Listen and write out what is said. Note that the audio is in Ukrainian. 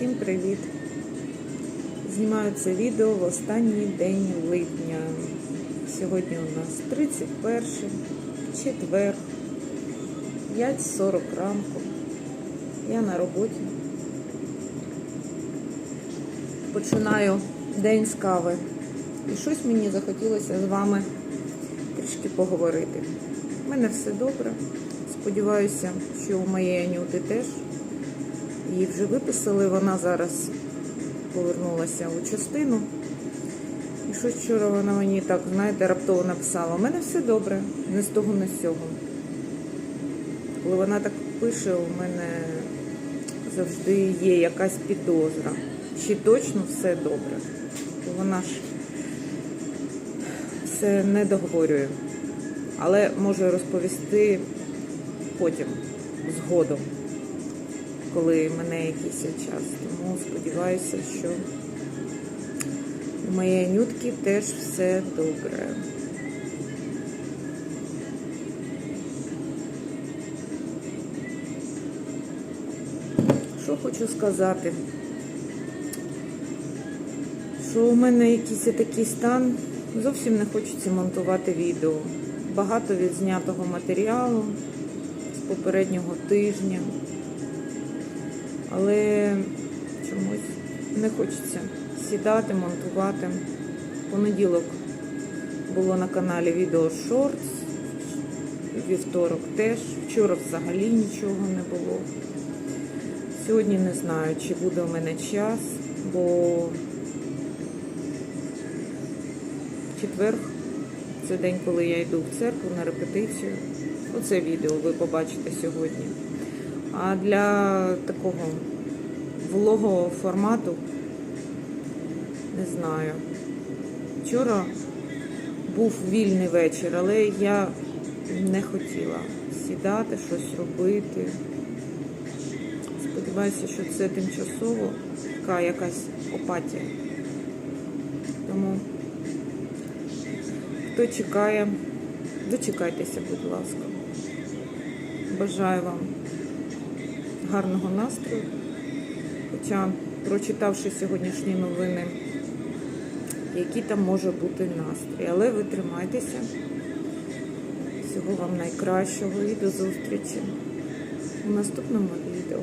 Всім привіт! Знімаю це відео в останній день липня. Сьогодні у нас 31 четвер, 5.40 ранку. Я на роботі. Починаю день з кави. І щось мені захотілося з вами трішки поговорити. У мене все добре. Сподіваюся, що у моєї Анюти теж. Її вже виписали, вона зараз повернулася у частину. І щось вчора вона мені так, знаєте, раптово написала, у мене все добре, не з того, не з цього. Коли вона так пише, у мене завжди є якась підозра. Чи точно все добре? Вона ж все не договорює. Але можу розповісти потім, згодом коли мене якийсь час. Тому сподіваюся, що у моєї нютки теж все добре. Що хочу сказати? Що у мене якийсь такий стан, зовсім не хочеться монтувати відео. Багато відзнятого матеріалу з попереднього тижня але чомусь не хочеться сідати, монтувати. Понеділок було на каналі відео шортс, вівторок теж. Вчора взагалі нічого не було. Сьогодні не знаю, чи буде у мене час, бо четверг це день, коли я йду в церкву на репетицію. Оце відео ви побачите сьогодні. А для такого вологого формату не знаю. Вчора був вільний вечір, але я не хотіла сідати, щось робити. Сподіваюся, що це тимчасово така якась апатія. Тому хто чекає, дочекайтеся, будь ласка. Бажаю вам гарного настрою. Хоча, прочитавши сьогоднішні новини, який там може бути настрій. Але ви тримайтеся. Всього вам найкращого і до зустрічі у наступному відео.